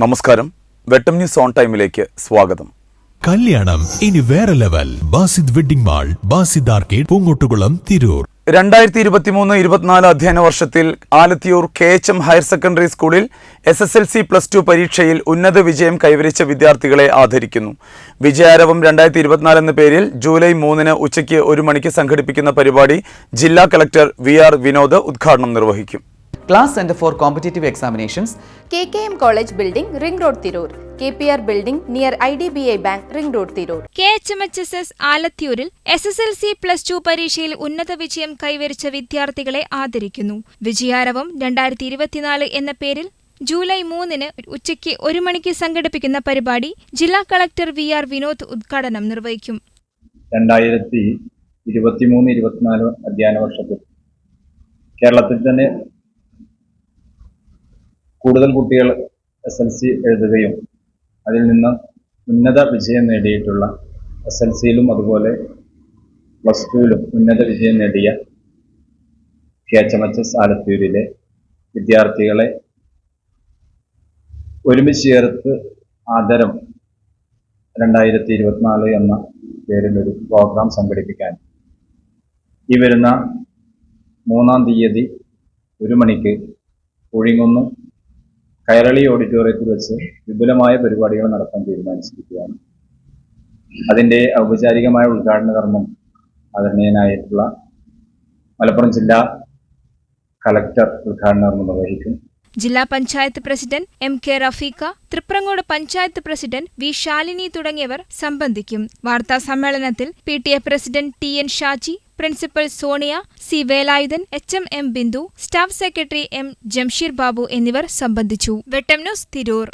നമസ്കാരം. വെട്ടം news on ടൈമിലേക്ക് സ്വാഗതം. കല്യാണം ഇനി വേറെ level. Basid wedding mall Basid arcade Poonkottukulam Tirur. രണ്ടായിരത്തി ഇരുപത്തിമൂന്ന് ഇരുപത്തിനാല് അധ്യയന വർഷത്തിൽ Alathiyur K H M higher secondary സ്കൂളിൽ S S L C plus two പരീക്ഷയിൽ ഉന്നത വിജയം കൈവരിച്ച വിദ്യാർത്ഥികളെ ആദരിക്കുന്നു. വിജയാരവം രണ്ടായിരത്തി ഇരുപത്തിനാല് എന്ന പേരിൽ ജൂലൈ മൂന്നിന് ഉച്ചയ്ക്ക് ഒരു മണിക്ക് സംഘടിപ്പിക്കുന്ന പരിപാടി ജില്ലാ കളക്ടർ വി ആർ വിനോദ് ഉദ്ഘാടനം നിർവഹിക്കും. Class college building ring road Tirur K P R building near I D B I bank ring road Tirur K H M H S S ആലത്തിയൂരിൽ S S L C plus two പരീക്ഷയിൽ ഉന്നത വിജയം കൈവരിച്ച വിദ്യാർത്ഥികളെ ആദരിക്കുന്നു. വിജയാരവം രണ്ടായിരത്തി ഇരുപത്തിനാല് എന്ന പേരിൽ ജൂലൈ മൂന്നിന് ഉച്ചയ്ക്ക് ഒരു മണിക്ക് സംഘടിപ്പിക്കുന്ന പരിപാടി ജില്ലാ കളക്ടർ വി ആർ വിനോദ് ഉദ്ഘാടനം നിർവഹിക്കും. രണ്ടായിരത്തി ഇരുപത്തിമൂന്ന് ഇരുപത്തിനാല് അധ്യയന വർഷത്തിൽ കേരളത്തിൽ തന്നെ കൂടുതൽ കുട്ടികൾ എസ് എൽ സി എഴുതുകയും അതിൽ നിന്ന് ഉന്നത വിജയം നേടിയിട്ടുള്ള എസ് എൽ സിയിലും അതുപോലെ പ്ലസ് ടുവിലും ഉന്നത വിജയം നേടിയ K H M H S ആലത്തൂരിലെ വിദ്യാർത്ഥികളെ ഒരുമിച്ച് ചേർത്ത് ആദരം രണ്ടായിരത്തി ഇരുപത്തിനാല് എന്ന പേരിലൊരു പ്രോഗ്രാം സംഘടിപ്പിക്കാൻ. ഈ വരുന്ന മൂന്നാം തീയതി ഒരു മണിക്ക് കുഴിങ്ങുന്നു കൈരളി ഓഡിറ്റോറിയത്തിൽ വെച്ച് വിപുലമായ പരിപാടികൾ നടത്താൻ തീരുമാനിച്ചിരിക്കുകയാണ്. അതിന്റെ ഔപചാരികമായ ഉദ്ഘാടന കർമ്മം ആദരണീയനായിട്ടുള്ള മലപ്പുറം ജില്ലാ കളക്ടർ ഉദ്ഘാടന കർമ്മം നിർവഹിക്കും. ജില്ലാ panchayat president M K Rafeeqa Thriprangode panchayat president V Shalini തുടങ്ങിയവർ സംബന്ധിക്കും. വാർത്താ സമ്മേളനത്തിൽ P T A president T N Shaji principal Sonia C Velayudhan H M M Bindu staff secretary M Jamsheer Babu എന്നിവർ സംബന്ധിച്ചു. വെട്ടം ന്യൂസ് തിരൂർ.